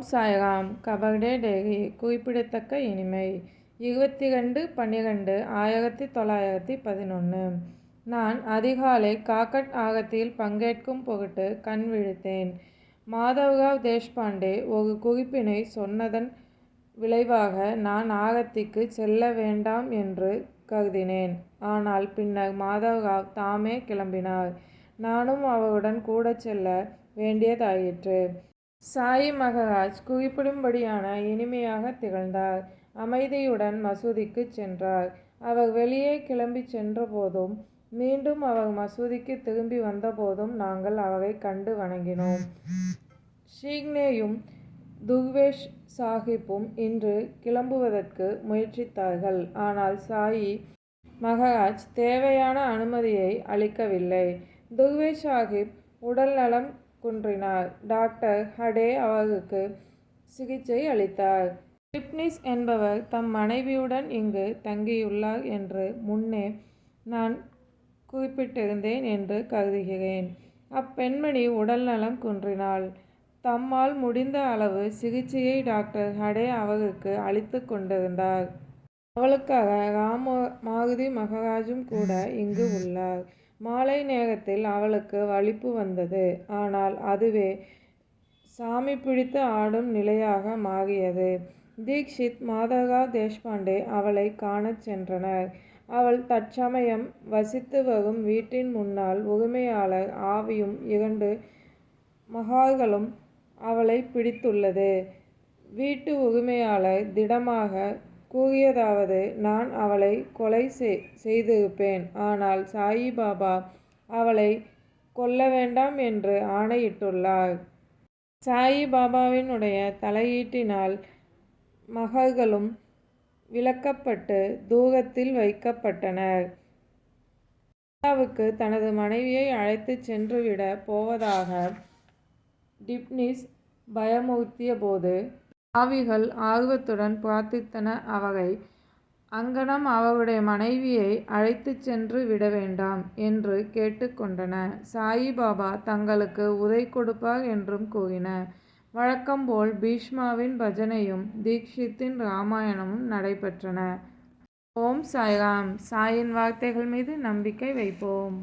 ஓம் சாய்ராம். கபர்டே டேகி. குறிப்பிடத்தக்க இனிமை. இருபத்தி ரெண்டு பன்னிரெண்டு ஆயிரத்தி தொள்ளாயிரத்தி பதினொன்று நான் அதிகாலை காக்கட் ஆகத்தில் பங்கேற்கும் பொருட்டு கண் விழித்தேன். மாதவ்ராவ் தேஷ்பாண்டே ஒரு குறிப்பினை சொன்னதன் விளைவாக நான் ஆகத்திக்கு செல்ல வேண்டாம் என்று கருதினேன். ஆனால் பின்னர் மாதவ்ராவ் தாமே கிளம்பினார். நானும் அவருடன் கூட செல்ல வேண்டியதாயிற்று. சாயி மகராஜ் குறிப்பிடும்படியான இனிமையாக திகழ்ந்தார். அமைதியுடன் மசூதிக்கு சென்றார். அவர் வெளியே கிளம்பி சென்றபோதும் மீண்டும் அவர் மசூதிக்கு திரும்பி வந்தபோதும் நாங்கள் அவரை கண்டு வணங்கினோம். ஷீக்னேயும் துர்வேஷ் சாஹிப்பும் இன்று கிளம்புவதற்கு முயற்சித்தார்கள். ஆனால் சாயி மகராஜ் தேவையான அனுமதியை அளிக்கவில்லை. துர்வேஷ் சாஹிப் உடல் நலம் குன்றினார். டாக்டர் ஹடே அவருக்கு சிகிச்சை அளித்தார். டிப்னிஸ் என்பவர் தம் மனைவியுடன் இங்கு தங்கியுள்ளார் என்று முன்னே நான் குறிப்பிட்டிருந்தேன் என்று கருதுகிறேன். அப்பெண்மணி உடல் நலம் குன்றினாள். தம்மால் முடிந்த அளவு சிகிச்சையை டாக்டர் ஹடே அவருக்கு அளித்து கொண்டிருந்தார். அவளுக்காக ராம மாருதி மகராஜும் கூட இங்கு உள்ளார். மாலை நேரத்தில் அவளுக்கு வலிப்பு வந்தது. ஆனால் அதுவே சாமி பிடித்து ஆடும் நிலையாக மாறியது. தீக்ஷித் மாதகா தேஷ்பாண்டே அவளை காணச் சென்றனர். அவள் தற்சமயம் வசித்து வரும் வீட்டின் முன்னால் உரிமையாளர் ஆவியும் இரண்டு மகார்களும் அவளை பிடித்துள்ளது. வீட்டு உரிமையாளர் திடமாக கூறியதாவது நான் அவளை கொலை செய்திருப்பேன். ஆனால் சாயிபாபா அவளை கொல்ல வேண்டாம் என்று ஆணையிட்டுள்ளார். சாயிபாபாவினுடைய தலையீட்டினால் மகள்களும் விளக்கப்பட்டு தூரத்தில் வைக்கப்பட்டனர். இந்தியாவுக்கு தனது மனைவியை அழைத்து சென்றுவிட போவதாக டிப்னிஸ் பயமுறுத்திய போது ஆவிகள் ஆர்வத்துடன் பிரார்த்தித்தன அவரை அங்கனம் அவருடைய மனைவியை அழைத்து சென்று விட வேண்டாம் என்று கேட்டுக்கொண்டன சாயிபாபா தங்களுக்கு உதை கொடுப்பார் என்றும் கூறின. வழக்கம்போல் பீஷ்மாவின் பஜனையும் தீக்ஷித்தின் ராமாயணமும் நடைபெற்றன. ஓம் சாய்ராம். சாயின் வார்த்தைகள் மீது நம்பிக்கை வைப்போம்.